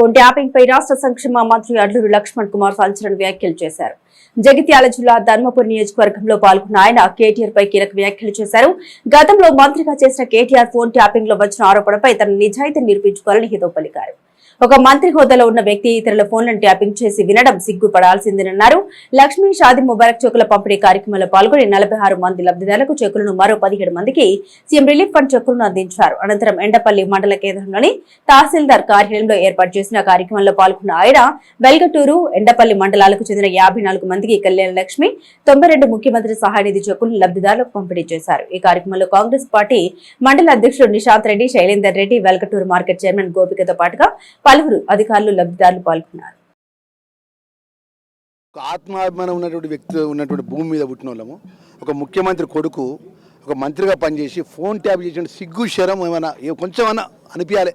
Phone tapping పై రాష్ట్ర సంక్షేమ మంత్రి అడ్లూరు లక్ష్మణ్ కుమార్ సంచలన వ్యాఖ్యలు చేశారు. జగిత్యాల జిల్లా ధర్మపురి నియోజకవర్గంలో పాల్గొన్న ఆయన కేటీఆర్ పై కీలక వ్యాఖ్యలు చేశారు. గతంలో మంత్రిగా చేసిన కేటీఆర్ ఫోన్ ట్యాపింగ్లో వచ్చిన ఆరోపణపై తన నిజాయితీ నిరూపించుకోవాలని హితో పలికారు. ఒక మంత్రి హోదాలో ఉన్న వ్యక్తి ఇతరుల ఫోన్లను ట్యాపింగ్ చేసి వినడం సిగ్గుపడాల్సిందేనన్నారు. లక్ష్మీ షాది ముబారక్ చెక్కుల పంపిణీ కార్యక్రమంలో పాల్గొని నలభై మంది లబ్దిదారులకు చెక్కులను మరో పదిహేడు మందికి సీఎం రిలీఫ్ ఫండ్ చెక్కులను అందించారు. అనంతరం ఎండపల్లి మండల కేంద్రంలోని తహసీల్దార్ కార్యాలయంలో ఏర్పాటు చేసిన కార్యక్రమంలో పాల్గొన్న ఆయన వెల్గటూరు ఎండపల్లి మండలాలకు చెందిన యాభై నాలుగు మందికి కళ్యాణ లక్ష్మి తొంభై రెండు ముఖ్యమంత్రి సహాయ నిధి చెక్కులను లబ్దిదారులకు పంపిణీ చేశారు. ఈ కార్యక్రమంలో కాంగ్రెస్ పార్టీ మండల అధ్యక్షుడు నిశాంత్ రెడ్డి శైలేందర్ రెడ్డి వెల్గటూరు మార్కెట్ చైర్మన్ గోపికతో పాటుగా పలువురు అధికారులు లబ్ధిదారులు పాల్గొన్నారు. ఒక ఆత్మాభిమానం ఉన్నటువంటి వ్యక్తి ఉన్నటువంటి భూమి మీద పుట్టిన వాళ్ళము ఒక ముఖ్యమంత్రి కొడుకు ఒక మంత్రిగా పనిచేసి ఫోన్ ట్యాప్ చేసిన సిగ్గు శరం ఏమైనా కొంచెం అన్నా అనిపించాలి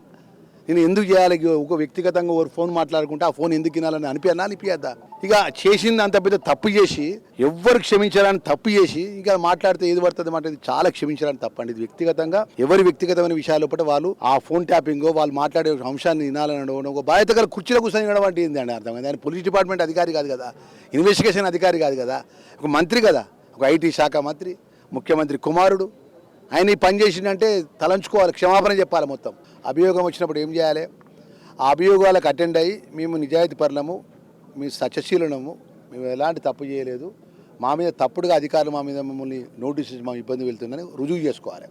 నేను ఎందుకు చేయాలి? ఒక వ్యక్తిగతంగా ఒక ఫోన్ మాట్లాడుకుంటే ఆ ఫోన్ ఎందుకు వినాలని అనిపించనా అనిపించద్దా ఇక చేసింది అంత పెద్ద తప్పు చేసి ఎవ్వరు క్షమించాలని తప్పు చేసి ఇక మాట్లాడితే ఏది పడుతుంది మాట చాలా క్షమించాలని తప్పండి ఇది వ్యక్తిగతంగా ఎవరి వ్యక్తిగతమైన విషయాలు లోపల వాళ్ళు ఆ ఫోన్ ట్యాపింగ్ వాళ్ళు మాట్లాడే అంశాన్ని వినాలని ఒక బాధ్యత గల కుర్చీలో కూర్చొని వినడం అంటే అండి అర్థమైంది ఆయన పోలీస్ డిపార్ట్మెంట్ అధికారి కాదు కదా ఇన్వెస్టిగేషన్ అధికారి కాదు కదా ఒక మంత్రి కదా ఒక ఐటీ శాఖ మంత్రి ముఖ్యమంత్రి కుమారుడు. ఆయన ఈ పని చేసిందంటే తలంచుకోవాలి క్షమాపణ చెప్పాలి మొత్తం. అభియోగం వచ్చినప్పుడు ఏం చేయాలి? ఆ అభియోగాలకు అటెండ్ అయ్యి మేము నిజాయితీ పరులము మీ సత్యశీలనము మేము ఎలాంటి తప్పు చేయలేదు. మా మీద తప్పుడుగా అధికారులు మా మీద మమ్మల్ని నోటీస్ మా ఇబ్బంది వెళ్తుందని రుజువు చేసుకోవాలి.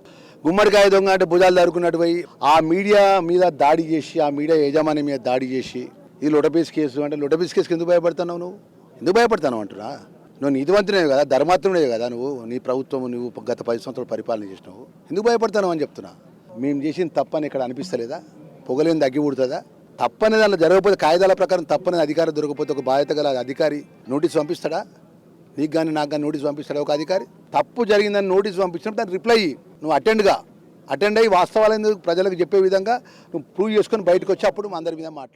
గుమ్మడికాయ దొంగ అంటే భుజాలు దరుకున్నట్టు పోయి ఆ మీడియా మీద దాడి చేసి ఆ మీడియా యజమాని మీద దాడి చేసి ఇది లొటపీస్ కేసు అంటే లొటపీస్ కేసుకి ఎందుకు భయపడుతున్నావు నువ్వు? ఎందుకు భయపడతావు అంటున్నా? నువ్వు నీతివంతునే కదా ధర్మాత్ముడే కదా నువ్వు? నీ ప్రభుత్వం నువ్వు గత పది సంవత్సరాలు పరిపాలన చేసినావు. ఎందుకు భయపడతావు అని చెప్తున్నా? మేము చేసిన తప్పని ఇక్కడ అనిపిస్తలేదా? పొగలేని తగ్గి పుడుతుందా తప్పని దానిలో జరగకపోతే కాయిదాల ప్రకారం తప్పని అధికారం దొరకకపోతే ఒక బాధ్యత గల అధికారి నోటీస్ పంపిస్తాడా? నీకు కానీ నాకు కానీ నోటీస్ పంపిస్తాడా ఒక అధికారి? తప్పు జరిగిందని నోటీస్ పంపించినప్పుడు దాన్ని రిప్లై ఇయ్యి. నువ్వు అటెండ్గా. అటెండ్ అయ్యి వాస్తవాలు ప్రజలకు చెప్పే విధంగా నువ్వు ప్రూవ్ చేసుకొని బయటకు వచ్చి అప్పుడు మా అందరి మీద మాట్లాడు.